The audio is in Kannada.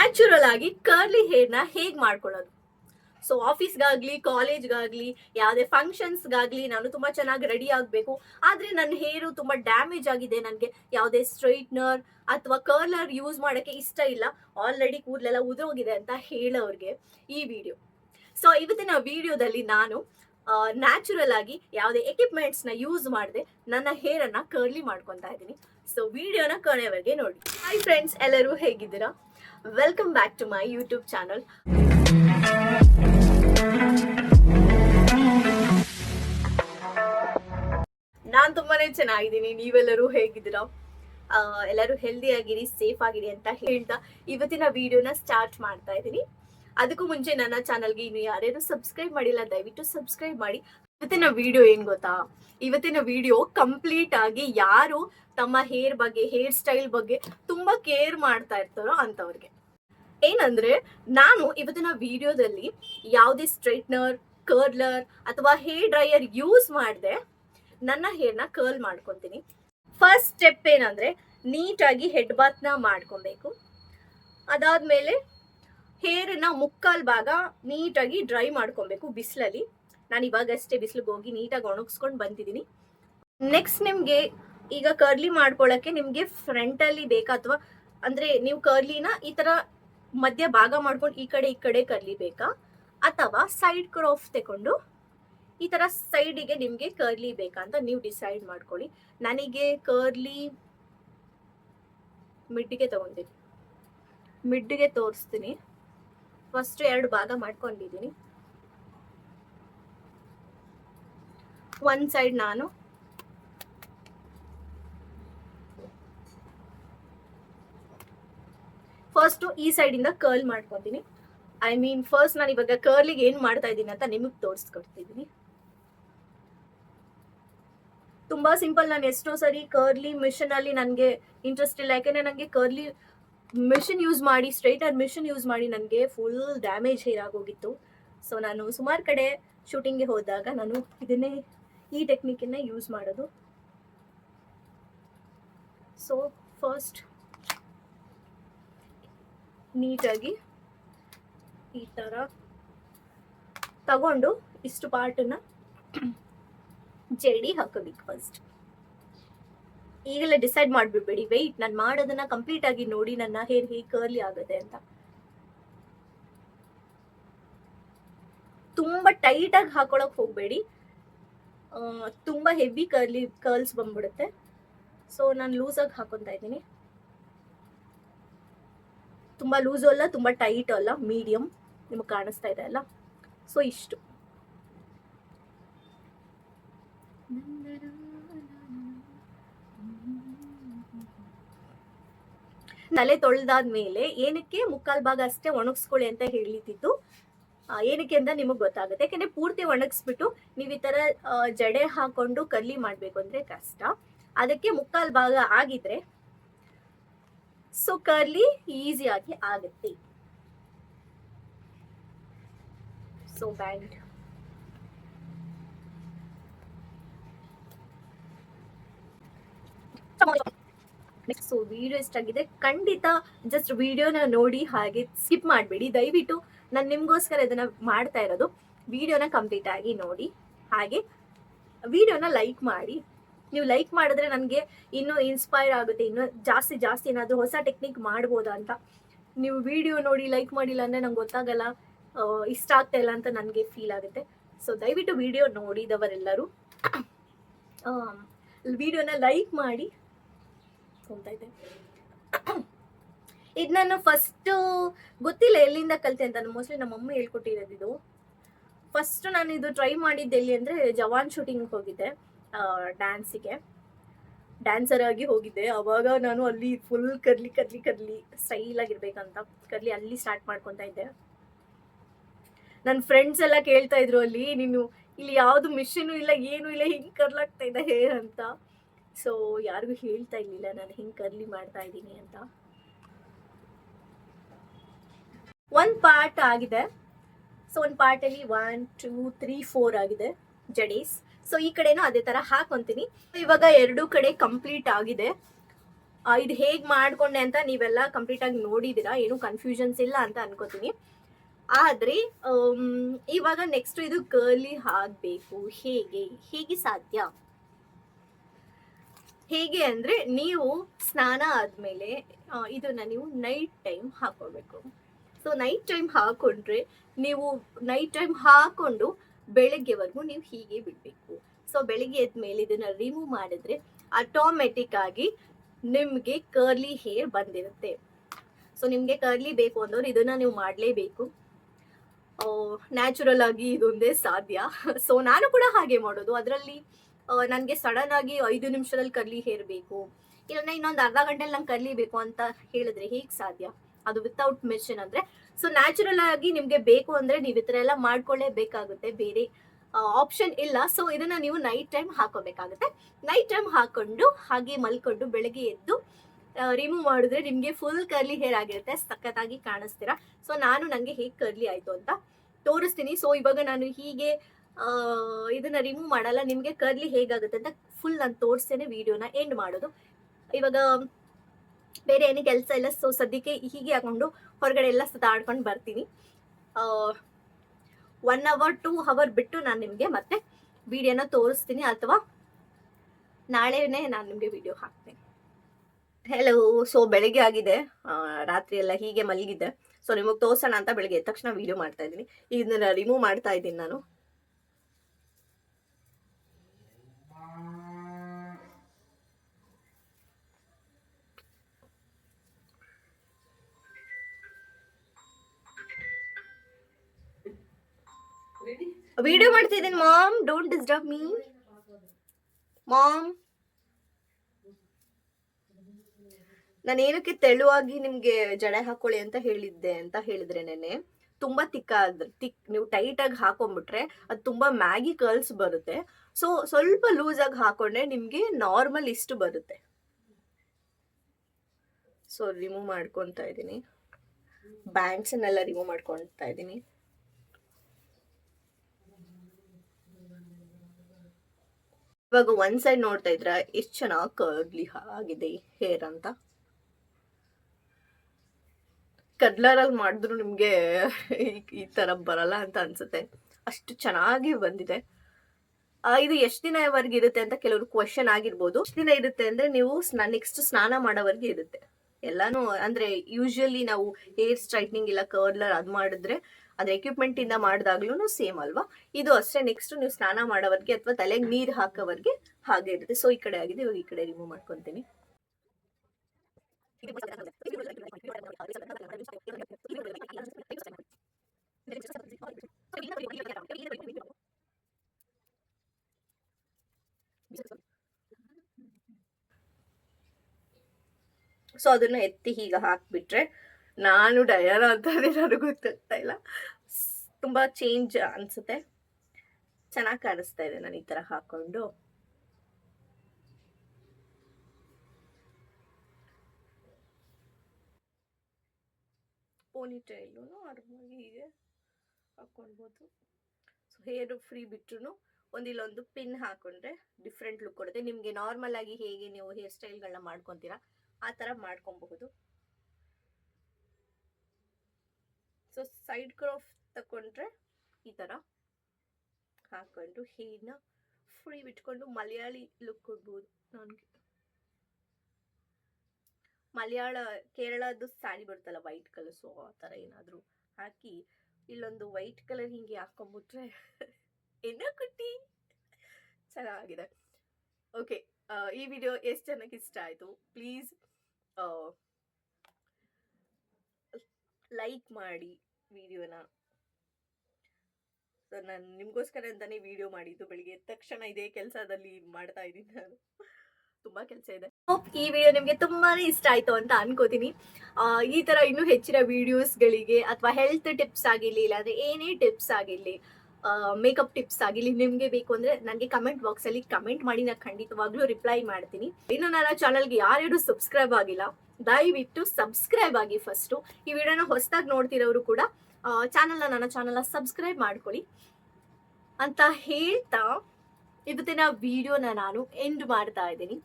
ನ್ಯಾಚುರಲ್ ಆಗಿ ಕರ್ಲಿ ಹೇರ್ನ ಹೇಗ್ ಮಾಡ್ಕೊಳ್ಳೋದು? ಸೊ ಆಫೀಸ್ಗಾಗ್ಲಿ ಕಾಲೇಜ್ಗಾಗ್ಲಿ ಯಾವುದೇ ಫಂಕ್ಷನ್ಸ್ಗಾಗ್ಲಿ ನಾನು ತುಂಬಾ ಚೆನ್ನಾಗಿ ರೆಡಿ ಆಗಬೇಕು. ಆದ್ರೆ ನನ್ನ ಹೇರು ತುಂಬಾ ಡ್ಯಾಮೇಜ್ ಆಗಿದೆ ನನಗೆ. ಯಾವುದೇ ಸ್ಟ್ರೈಟ್ನರ್ ಅಥವಾ ಕರ್ಲರ್ ಯೂಸ್ ಮಾಡೋಕ್ಕೆ ಇಷ್ಟ ಇಲ್ಲ. ಆಲ್ರೆಡಿ ಕೂದಲೆಲ್ಲ ಉದುರೋಗಿದೆ ಅಂತ ಹೇಳೋರಿಗೆ ಈ ವಿಡಿಯೋ ಸೊ ಇವತ್ತಿನ ವಿಡಿಯೋದಲ್ಲಿ ನಾನು ನ್ಯಾಚುರಲ್ ಆಗಿ ಯಾವುದೇ ಎಕ್ವಿಪ್ಮೆಂಟ್ಸ್ನ ಯೂಸ್ ಮಾಡದೆ ನನ್ನ ಹೇರನ್ನು ಕರ್ಲಿ ಮಾಡ್ಕೊತಾ ಇದ್ದೀನಿ. ಸೊ ವಿಡಿಯೋನ ಕೊನೆವರೆಗೆ ನೋಡಿ. ಹಾಯ್ ಫ್ರೆಂಡ್ಸ್ ಎಲ್ಲರೂ ಹೇಗಿದ್ದೀರಾ? Welcome back to my YouTube channel ನಾನ್ ತುಂಬಾನೇ ಚೆನ್ನಾಗಿದ್ದೀನಿ. ನೀವೆಲ್ಲರೂ ಹೇಗಿದ್ದೀರಾ? ಎಲ್ಲರೂ ಹೆಲ್ದಿ ಆಗಿರಿ ಸೇಫ್ ಆಗಿರಿ ಅಂತ ಹೇಳ್ತಾ ಇವತ್ತಿನ ವಿಡಿಯೋನ ಸ್ಟಾರ್ಟ್ ಮಾಡ್ತಾ ಇದ್ದೀನಿ. ಅದಕ್ಕೂ ಮುಂಚೆ ನನ್ನ ಚಾನಲ್ಗೆ ಇನ್ನು ಯಾರ್ಯಾರು ಸಬ್ಸ್ಕ್ರೈಬ್ ಮಾಡಿಲ್ಲ, ದಯವಿಟ್ಟು ಸಬ್ಸ್ಕ್ರೈಬ್ ಮಾಡಿ. ಇವತ್ತಿನ ವಿಡಿಯೋ ಏನ್ ಗೊತ್ತಾ? ಇವತ್ತಿನ ವಿಡಿಯೋ ಕಂಪ್ಲೀಟ್ ಆಗಿ ಯಾರು ತಮ್ಮ ಹೇರ್ ಬಗ್ಗೆ ಹೇರ್ ಸ್ಟೈಲ್ ಬಗ್ಗೆ ತುಂಬಾ ಕೇರ್ ಮಾಡ್ತಾ ಇರ್ತಾರೋ ಅಂತವ್ರಿಗೆ. ಏನಂದ್ರೆ, ನಾನು ಇವತ್ತಿನ ವಿಡಿಯೋದಲ್ಲಿ ಯಾವುದೇ ಸ್ಟ್ರೈಟ್ನರ್, ಕರ್ಲರ್ ಅಥವಾ ಹೇರ್ ಡ್ರೈಯರ್ ಯೂಸ್ ಮಾಡದೆ, ನನ್ನ ಹೇರ್ನ ಕರ್ಲ್ ಮಾಡ್ಕೊತೀನಿ. ಫಸ್ಟ್ ಸ್ಟೆಪ್ ಏನಂದ್ರೆ, ನೀಟಾಗಿ ಹೆಡ್ ಬಾತ್ನ ಮಾಡ್ಕೊಬೇಕು. ಅದಾದ್ಮೇಲೆ ಹೇರನ್ನ ಮುಕ್ಕಾಲು ಭಾಗ ನೀಟಾಗಿ ಡ್ರೈ ಮಾಡ್ಕೊಬೇಕು ಬಿಸಿಲಲ್ಲಿ. ನಾನು ಇವಾಗಷ್ಟೇ ಬಿಸಿಲಿಗೆ ಹೋಗಿ ನೀಟಾಗಿ ಒಣಗಿಸ್ಕೊಂಡು ಬಂದಿದ್ದೀನಿ ನೆಕ್ಸ್ಟ್ ನಿಮಗೆ ಈಗ ಕರ್ಲಿ ಮಾಡ್ಕೊಳ್ಳೋಕ್ಕೆ ನಿಮಗೆ ಫ್ರಂಟಲ್ಲಿ ಬೇಕಾ ಅಥವಾ ಅಂದರೆ ನೀವು ಕರ್ಲಿನ ಈ ಥರ ಮಧ್ಯ ಭಾಗ ಮಾಡ್ಕೊಂಡು ಈ ಕಡೆ ಈ ಕಡೆ ಕರ್ಲಿಬೇಕಾ? ಅಥವಾ ಸೈಡ್ ಕ್ರಾಫ್ ತಗೊಂಡು ಈ ಥರ ಸೈಡಿಗೆ ನಿಮಗೆ ಕರ್ಲಿ ಬೇಕಾ ಅಂತ ನೀವು ಡಿಸೈಡ್ ಮಾಡ್ಕೊಳ್ಳಿ. ನನಗೆ ಕರ್ಲಿ ಮಿಡ್ಗೆ ತಗೊಂತೀನಿ ಮಿಡ್ಗೆ ತೋರಿಸ್ತೀನಿ. ಫಸ್ಟ್ ಎರಡು ಭಾಗ ಮಾಡ್ಕೊಂಡಿದ್ದೀನಿ ಒಂದು ಸೈಡ್ ನಾನು. ಫಸ್ಟ್ ಈ ಸೈಡ್ ಇಂದ ಕರ್ಲ್ ಮಾಡ್ಕೊತೀನಿ. ಐ ಮೀನ್ ಫಸ್ಟ್ ನಾನು ಇವಾಗ ಕರ್ಲಿಗೆ ಏನ್ ಮಾಡ್ತಾ ಇದ್ದೀನಿ ಅಂತ ನಿಮಗೆ ತೋರಿಸ್ಕೊಡ್ತಿದ್ದೀನಿ ತುಂಬಾ ಸಿಂಪಲ್ ನಾನು ಎಷ್ಟೋ ಸರಿ ಕರ್ಲಿ ಮಿಷನ್ ಅಲ್ಲಿ ನನಗೆ ಇಂಟ್ರೆಸ್ಟ್ ಇಲ್ಲ. ಯಾಕಂದ್ರೆ ನನಗೆ ಕರ್ಲಿ ಮಿಷಿನ್ ಯೂಸ್ ಮಾಡಿ ಸ್ಟ್ರೈಟರ್ ಮಿಷಿನ್ ಯೂಸ್ ಮಾಡಿ ನನಗೆ ಫುಲ್ ಡ್ಯಾಮೇಜ್ ಹೇರ್ ಆಗೋಗಿತ್ತು. ಸೊ ನಾನು ಸುಮಾರು ಕಡೆ ಶೂಟಿಂಗ್ಗೆ ಹೋದಾಗ ನಾನು ಇದನ್ನೇ ಈ ಟೆಕ್ನಿಕನ್ನ ಯೂಸ್ ಮಾಡೋದು. ಸೊ ಫಸ್ಟ್ ನೀಟಾಗಿ ಈ ಥರ ತಗೊಂಡು ಇಷ್ಟು ಪಾರ್ಟನ್ನ ಜಡಿ ಹಾಕೋಬೇಕು ಫಸ್ಟ್ ಈಗಲೇ ಡಿಸೈಡ್ ಮಾಡಿಬಿಡ್ಬೇಡಿ. ವೆಯ್ಟ್ ನಾನು ಮಾಡೋದನ್ನ ಕಂಪ್ಲೀಟ್ ಆಗಿ ನೋಡಿ ನನ್ನ ಹೇರ್ ಹೇಗೆ ಕರ್ಲಿ ಆಗುತ್ತೆ ಅಂತ. ತುಂಬಾ ಟೈಟ್ ಆಗಿ ಹಾಕೊಳಕ್ ಹೋಗ್ಬೇಡಿ. ತುಂಬಾ ಹೆವಿ ಕರ್ಲಿ ಕರ್ಲ್ಸ್ ಬಂದ್ಬಿಡುತ್ತೆ. ಸೊ ನಾನು ಲೂಸಾಗಿ ಹಾಕೊತಾ ಇದ್ದೀನಿ. ತುಂಬಾ ಲೂಸು ಅಲ್ಲ, ತುಂಬಾ ಟೈಟ್ ಅಲ್ಲ ಮೀಡಿಯಂ ನಿಮಗೆ ಕಾಣಿಸ್ತಾ ಇದೆ ಅಲ್ಲ? ಸೊ ಇಷ್ಟು. ತಲೆ ತೊಳೆದಾದ್ಮೇಲೆ ಏನಕ್ಕೆ ಮುಕ್ಕಾಲ್ ಭಾಗ ಅಷ್ಟೇ ಒಣಗಿಸ್ಕೊಳ್ಳಿ ಅಂತ ಹೇಳಿದ್ದು ಏನಕ್ಕೆ ಅಂತ ನಿಮಗೆ ಗೊತ್ತಾಗುತ್ತೆ. ಯಾಕಂದ್ರೆ ಪೂರ್ತಿ ಒಣಗಿಸ್ಬಿಟ್ಟು ನೀವು ಈ ತರ ಜಡೆ ಹಾಕೊಂಡು ಕಲ್ಲಿ ಮಾಡ್ಬೇಕು ಅಂದ್ರೆ ಕಷ್ಟ. ಅದಕ್ಕೆ ಮುಕ್ಕಾಲ್ ಭಾಗ ಆಗಿದ್ರೆ ಸೊ ಕರ್ಲಿ ಈಸಿಯಾಗಿ ಆಗುತ್ತೆ. ಸೊ ಬ್ಯಾಂಡ್ ಸೊ ವಿಡಿಯೋ ಎಷ್ಟಾಗಿದೆ ಖಂಡಿತ ಜಸ್ಟ್ ವಿಡಿಯೋನ ನೋಡಿ ಹಾಗೆ ಸ್ಕಿಪ್ ಮಾಡಬೇಡಿ. ದಯವಿಟ್ಟು ನಾನು ನಿಮಗೋಸ್ಕರ ಇದನ್ನ ಮಾಡ್ತಾ ಇರೋದು. ವಿಡಿಯೋನ ಕಂಪ್ಲೀಟ್ ಆಗಿ ನೋಡಿ. ಹಾಗೆ ವಿಡಿಯೋನ ಲೈಕ್ ಮಾಡಿ. ನೀವು ಲೈಕ್ ಮಾಡಿದ್ರೆ ನನಗೆ ಇನ್ನೂ ಇನ್ಸ್ಪೈರ್ ಆಗುತ್ತೆ, ಇನ್ನೂ ಜಾಸ್ತಿ ಜಾಸ್ತಿ ಏನಾದರೂ ಹೊಸ ಟೆಕ್ನಿಕ್ ಮಾಡ್ಬೋದಾ ಅಂತ. ನೀವು ವಿಡಿಯೋ ನೋಡಿ ಲೈಕ್ ಮಾಡಿಲ್ಲ ಅಂದರೆ ನಂಗೆ ಗೊತ್ತಾಗಲ್ಲ ಇಷ್ಟ ಆಗ್ತಾ ಇಲ್ಲ ಅಂತ ನನಗೆ ಫೀಲ್ ಆಗುತ್ತೆ. ಸೊ ದಯವಿಟ್ಟು ವಿಡಿಯೋ ನೋಡಿದವರೆಲ್ಲರೂ ವಿಡಿಯೋನ ಲೈಕ್ ಮಾಡಿ. ಇದೆ ಇದು ನಾನು ಫಸ್ಟ್ ಗೊತ್ತಿಲ್ಲ ಎಲ್ಲಿಂದ ಕಲಿತೆ ಅಂತ ಮೋಸ್ಟ್ಲಿ ನಮ್ಮ ಅಮ್ಮ ಹೇಳ್ಕೊಟ್ಟಿರೋದು ಇದು. ಫಸ್ಟ್ ನಾನು ಇದು ಟ್ರೈ ಮಾಡಿದ್ದು ಎಲ್ಲಿ ಅಂದರೆ ಜವಾನ್ ಶೂಟಿಂಗ್ ಹೋಗಿದ್ದೆ. ಡ್ಯಾನ್ಸಿಗೆ ಡ್ಯಾನ್ಸರ್ ಆಗಿ ಹೋಗಿದ್ದೆ. ಅವಾಗ ನಾನು ಅಲ್ಲಿ full curly curly curly style ಆಗಿರ್ಬೇಕಂತ. Curly ಅಲ್ಲಿ ಸ್ಟಾರ್ಟ್ ಮಾಡ್ಕೊತಾ ಇದ್ದೆ. ನನ್ನ ಫ್ರೆಂಡ್ಸ್ ಎಲ್ಲ ಕೇಳ್ತಾ ಇದ್ರು ಅಲ್ಲಿ, ನೀನು ಇಲ್ಲಿ ಯಾವುದು ಮಿಷಿನು ಇಲ್ಲ, ಏನು ಇಲ್ಲ, ಹಿಂಗೆ ಕರ್ಲಾಗ್ತಾ ಇದ್ದ ಹೇರ್ ಅಂತ. ಸೊ ಯಾರಿಗೂ ಹೇಳ್ತಾ ಇರ್ಲಿಲ್ಲ, ನಾನು ಹಿಂಗೆ ಕರ್ಲಿ ಮಾಡ್ತಾ ಇದ್ದೀನಿ ಅಂತ. ಒಂದು ಪಾರ್ಟ್ ಆಗಿದೆ. ಸೊ ಒಂದು ಪಾರ್ಟಲ್ಲಿ ಒನ್ ಟೂ ತ್ರೀ ಫೋರ್ ಆಗಿದೆ. ಜಡೀಸ್. ಸೊ ಈ ಕಡೆನೂ ಅದೇ ಥರ ಹಾಕೊಂತೀನಿ. ಇವಾಗ ಎರಡೂ ಕಡೆ ಕಂಪ್ಲೀಟ್ ಆಗಿದೆ. ಇದು ಹೇಗೆ ಮಾಡ್ಕೊಂಡೆ ಅಂತ ನೀವೆಲ್ಲ ಕಂಪ್ಲೀಟ್ ಆಗಿ ನೋಡಿದಿರಾ ಏನು ಕನ್ಫ್ಯೂಷನ್ಸ್ ಇಲ್ಲ ಅಂತ ಅನ್ಕೋತೀನಿ. ಆದ್ರೆ ಇವಾಗ ನೆಕ್ಸ್ಟ್ ಇದು ಕರ್ಲಿ ಆಗಬೇಕು ಹೇಗೆ? ಹೇಗೆ ಸಾಧ್ಯ? ಹೇಗೆ ಅಂದ್ರೆ, ನೀವು ಸ್ನಾನ ಆದ್ಮೇಲೆ ಇದನ್ನು ಇದನ್ನ ನೀವು ನೈಟ್ ಟೈಮ್ ಹಾಕ್ಕೊಬೇಕು ಸೊ ನೈಟ್ ಟೈಮ್ ಹಾಕೊಂಡ್ರೆ, ನೀವು ನೈಟ್ ಟೈಮ್ ಹಾಕೊಂಡು ಬೆಳಗ್ಗೆವರೆಗೂ ನೀವು ಹೀಗೆ ಬಿಡ್ಬೇಕು. ಸೊ ಬೆಳಿಗ್ಗೆ ಎದ್ಮೇಲೆ ಇದನ್ನ ರಿಮೂವ್ ಮಾಡಿದ್ರೆ ಆಟೋಮೆಟಿಕ್ ಆಗಿ ನಿಮ್ಗೆ ಕರ್ಲಿ ಹೇರ್ ಬಂದಿರುತ್ತೆ. ಸೊ ನಿಮ್ಗೆ ಕರ್ಲಿ ಬೇಕು ಅಂದವ್ರು ಇದನ್ನ ನೀವು ಮಾಡಲೇಬೇಕು. ನ್ಯಾಚುರಲ್ ಆಗಿ ಇದೊಂದೇ ಸಾಧ್ಯ. ಸೊ ನಾನು ಕೂಡ ಹಾಗೆ ಮಾಡೋದು. ಅದರಲ್ಲಿ ನನಗೆ ಸಡನ್ ಆಗಿ ಐದು ನಿಮಿಷದಲ್ಲಿ ಕರ್ಲಿ ಹೇರ್ ಬೇಕು. ಇಲ್ಲ ಇನ್ನೊಂದು ಅರ್ಧ ಗಂಟೆಲಿ ನಂಗೆ ಕರ್ಲಿ ಬೇಕು ಅಂತ ಹೇಳಿದ್ರೆ ಹೇಗೆ ಸಾಧ್ಯ? ಅದು ವಿತೌಟ್ ಮೆಷಿನ್ ಅಂದ್ರೆ ಸೊ ನ್ಯಾಚುರಲ್ ಆಗಿ ನಿಮ್ಗೆ ಬೇಕು ಅಂದ್ರೆ ನೀವು ಈ ಥರ ಎಲ್ಲ ಮಾಡ್ಕೊಳ್ಳೇಬೇಕಾಗುತ್ತೆ. ಬೇರೆ ಆಪ್ಷನ್ ಇಲ್ಲ. ಸೊ ಇದನ್ನ ನೀವು ನೈಟ್ ಟೈಮ್ ಹಾಕೋಬೇಕಾಗುತ್ತೆ. ನೈಟ್ ಟೈಮ್ ಹಾಕೊಂಡು ಹಾಗೆ ಮಲ್ಕೊಂಡು ಬೆಳಗ್ಗೆ ಎದ್ದು ರಿಮೂವ್ ಮಾಡಿದ್ರೆ ನಿಮ್ಗೆ ಫುಲ್ ಕರ್ಲಿ ಹೇರ್ ಆಗಿರುತ್ತೆ. ಸಖತ್ತಾಗಿ ಕಾಣಿಸ್ತೀರಾ? ಸೊ ನಾನು ನಂಗೆ ಹೇಗೆ ಕರ್ಲಿ ಆಯ್ತು ಅಂತ ತೋರಿಸ್ತೀನಿ. ಸೊ ಇವಾಗ ನಾನು ಹೀಗೆ ಇದನ್ನ ರಿಮೂವ್ ಮಾಡಲ್ಲ. ನಿಮ್ಗೆ ಕರ್ಲಿ ಹೇಗಾಗುತ್ತೆ ಅಂತ ಫುಲ್ ನಾನು ತೋರಿಸ್ತೇನೆ. ವಿಡಿಯೋನ ಎಂಡ್ ಮಾಡೋದು. ಇವಾಗ ಬೇರೆ ಏನೇ ಕೆಲಸ ಇಲ್ಲ ಸೊ ಸದ್ಯಕ್ಕೆ ಹೀಗೆ ಹಾಕೊಂಡು ಹೊರಗಡೆ ಎಲ್ಲ ಸುತ್ತಾಡ್ಕೊಂಡು ಬರ್ತೀನಿ. ಒನ್ ಅವರ್ ಟೂ ಅವರ್ ಬಿಟ್ಟು ನಾನು ನಿಮಗೆ ಮತ್ತೆ ವಿಡಿಯೋನ ತೋರಿಸ್ತೀನಿ ಅಥವಾ ನಾಳೆನೇ ನಾನು ನಿಮಗೆ ವಿಡಿಯೋ ಹಾಕ್ತೀನಿ. ಹೆಲೋ ಸೊ ಬೆಳಿಗ್ಗೆ ಆಗಿದೆ. ರಾತ್ರಿ ಎಲ್ಲ ಹೀಗೆ ಮಲಗಿದ್ದೆ ಸೊ ನಿಮಗೆ ತೋರ್ಸೋಣ ಅಂತ ಬೆಳಗ್ಗೆ ತಕ್ಷಣ ವಿಡಿಯೋ ಮಾಡ್ತಾ ಇದ್ದೀನಿ. ಇದನ್ನ ರಿಮೂವ್ ಮಾಡ್ತಾ ಇದ್ದೀನಿ ನಾನು. ವಿಡಿಯೋ ಮಾಡ್ತಿದ್ದೀನಿ mom don't disturb me mom ನಾನು ಏನಕ್ಕೆ ತೆಳುವಾಗಿ ನಿಮ್ಗೆ ಜಡೆ ಹಾಕೊಳ್ಳಿ ಅಂತ ಹೇಳಿದ್ದೆ ಅಂತ ಹೇಳಿದ್ರೆ ನೆನೆ ತುಂಬಾ ತಿಕ್ಕ ತಿಕ್, ನೀವು ಟೈಟ್ ಆಗಿ ಹಾಕೊಂಡ್ಬಿಟ್ರೆ ಅದು ತುಂಬಾ ಮ್ಯಾಗಿ ಕರ್ಲ್ಸ್ ಬರುತ್ತೆ. ಸೊ ಸ್ವಲ್ಪ ಲೂಸ್ ಆಗಿ ಹಾಕೊಂಡ್ರೆ ನಿಮ್ಗೆ ನಾರ್ಮಲ್ ಇಷ್ಟು ಬರುತ್ತೆ. ಸೊ ರಿಮೂವ್ ಮಾಡ್ಕೊತಾ ಇದ್ದೀನಿ ಬ್ಯಾಂಕ್ಸನ್ನೆಲ್ಲ ರಿಮೂವ್ ಮಾಡ್ಕೊತಾ ಇದ್ದೀನಿ ಇವಾಗ ಒಂದ್ ಸೈಡ್ ನೋಡ್ತಾ ಇದ್ರ ಎಷ್ಟು ಚೆನ್ನಾಗಿ ಕರ್ಲಿ ಆಗಿದೆ ಹೇರ್ ಅಂತ. ಕಡ್ಲರಲ್ಲಿ ಮಾಡಿದ್ರು ನಿಮ್ಗೆ ಈ- ತರ ಬರಲ್ಲ ಅಂತ ಅನ್ಸುತ್ತೆ. ಅಷ್ಟು ಚೆನ್ನಾಗಿ ಬಂದಿದೆ. ಇದು ಎಷ್ಟು ದಿನವರೆಗೆ ಇರುತ್ತೆ ಅಂತ ಕೆಲವರು ಕ್ವಶನ್ ಆಗಿರ್ಬೋದು. ಎಷ್ಟು ದಿನ ಇರುತ್ತೆ ಅಂದ್ರೆ ನೀವು ನೆಕ್ಸ್ಟ್ ಸ್ನಾನ ಮಾಡೋವರೆಗೆ ಇರುತ್ತೆ. ಎಲ್ಲಾನು ಅಂದ್ರೆ ಯೂಶಲಿ ನಾವು ಹೇರ್ ಸ್ಟ್ರೈಟ್ನಿಂಗ್ ಇಲ್ಲ ಕರ್ಲರ್ ಅದ್ ಮಾಡಿದ್ರೆ ಅದ್ರ ಎಕ್ವಿಪ್ಮೆಂಟ್ ಇಂದ ಮಾಡಿದಾಗ್ಲೂ ಸೇಮ್ ಅಲ್ವಾ? ಇದು ಅಷ್ಟೇ ನೆಕ್ಸ್ಟ್ ನೀವು ಸ್ನಾನ ಮಾಡೋವರೆಗೆ ಅಥವಾ ತಲೆಗೆ ನೀರ್ ಹಾಕೋವರೆಗೆ ಹಾಗೆ ಇರುತ್ತೆ. ಸೊ ಈ ಕಡೆ ಆಗಿದೆ, ಇವಾಗ ಈ ಕಡೆ ರಿಮೂವ್ ಮಾಡ್ಕೊಂತೀನಿ. ಸೊ ಅದನ್ನ ಎತ್ತಿ ಹೀಗೆ ಹಾಕ್ಬಿಟ್ರೆ ನಾನು ಡಯಾನ ಅಂತಾನೆ ನನಗೆ ಗೊತ್ತಾಗ್ತಾ ಇಲ್ಲ. ತುಂಬ ಚೇಂಜ್ ಅನ್ಸುತ್ತೆ. ಚೆನ್ನಾಗಿ ಕಾಣಿಸ್ತಾ ಇದೆ ನಾನು ಈ ತರ ಹಾಕ್ಕೊಂಡು ಪೋನಿ ಟೈಲು ಆರಾಮಾಗಿ ಹೀಗೆ ಹಾಕ್ಕೊಳ್ಬೋದು ಸೊ ಹೇರು ಫ್ರೀ ಬಿಟ್ರು ಒಂದಿಲ್ಲೊಂದು ಪಿನ್ ಹಾಕೊಂಡ್ರೆ ಡಿಫ್ರೆಂಟ್ ಲುಕ್ ಕೊಡುತ್ತೆ. ನಿಮಗೆ ನಾರ್ಮಲ್ ಆಗಿ ಹೇಗೆ ನೀವು ಹೇರ್ ಸ್ಟೈಲ್ಗಳನ್ನ ಮಾಡ್ಕೊತೀರಾ, ಆ ಥರ ಮಾಡ್ಕೊಬಹುದು. ಸೊ ಸೈಡ್ ಕ್ರಾಫ್ ತಕೊಂಡ್ರೆ ಈ ಥರ ಹಾಕೊಂಡು ಹೇರ್ನ ಫ್ರೀ ಬಿಟ್ಕೊಂಡು ಮಲಯಾಳಿ ಲುಕ್ ಕೊಡ್ಬೋದು ನನಗೆ. ಮಲಯಾಳ, ಕೇರಳದ್ದು ಸ್ಯಾರಿ ಬರುತ್ತಲ್ಲ ವೈಟ್ ಕಲರ್ ಸೊ ಆ ಥರ ಏನಾದರೂ ಹಾಕಿ ಇಲ್ಲೊಂದು ವೈಟ್ ಕಲರ್ ಹಿಂಗೆ ಹಾಕೊಂಬಿಟ್ರೆ ಏನೋ ಕುಟ್ಟಿ ಚೆನ್ನಾಗಿದೆ. ಓಕೆ ಈ ವಿಡಿಯೋ ಎಷ್ಟು ಜನಕ್ಕೆ ಇಷ್ಟ ಆಯಿತು ಪ್ಲೀಸ್ ಲೈಕ್ ಮಾಡಿ ವಿಡಿಯೋನ ಸೊ ನಾನು ನಿಮಗೋಸ್ಕರ ಅಂತಾನೆ ವಿಡಿಯೋ ಮಾಡಿದ್ದು ಬೆಳಿಗ್ಗೆ. ತಕ್ಷಣ ಇದೇ ಕೆಲಸದಲ್ಲಿ ಮಾಡ್ತಾ ಇದ್ದೀನಿ ನಾನು. ತುಂಬಾ ಕೆಲಸ ಇದೆ. ಈ ವಿಡಿಯೋ ನಿಮಗೆ ತುಂಬಾನೇ ಇಷ್ಟ ಆಯ್ತು ಅಂತ ಅನ್ಕೋತೀನಿ. ಈ ತರ ಇನ್ನೂ ಹೆಚ್ಚಿನ ವಿಡಿಯೋಸ್ಗಳಿಗೆ ಅಥವಾ ಹೆಲ್ತ್ ಟಿಪ್ಸ್ ಆಗಿರ್ಲಿ, ಇಲ್ಲಾಂದ್ರೆ ಏನೇ ಟಿಪ್ಸ್ ಆಗಿರ್ಲಿ ಮೇಕಪ್ ಟಿಪ್ಸ್ ಆಗಿರ್ಲಿ ನಿಮಗೆ ಬೇಕು ಅಂದ್ರೆ ನನಗೆ ಕಮೆಂಟ್ ಬಾಕ್ಸ್ ಅಲ್ಲಿ ಕಮೆಂಟ್ ಮಾಡಿ ನಾನು ಖಂಡಿತವಾಗ್ಲೂ ರಿಪ್ಲೈ ಮಾಡ್ತೀನಿ. ಇನ್ನು ನನ್ನ ಚಾನಲ್ಗೆ ಯಾರ್ಯಾರು ಸಬ್ಸ್ಕ್ರೈಬ್ ಆಗಿಲ್ಲ, ದಯವಿಟ್ಟು ಸಬ್ಸ್ಕ್ರೈಬ್ ಆಗಿ ಫಸ್ಟು ಈ ವಿಡಿಯೋನ ಹೊಸದಾಗಿ ನೋಡ್ತಿರೋರು ಕೂಡ ಚಾನಲ್ನ ನನ್ನ ಚಾನಲ್ನ ಸಬ್ಸ್ಕ್ರೈಬ್ ಮಾಡ್ಕೊಳ್ಳಿ. ಅಂತ ಹೇಳ್ತಾ, ಇವತ್ತಿನ ವಿಡಿಯೋನ ನಾನು ಎಂಡ್ ಮಾಡ್ತಾ ಇದ್ದೀನಿ.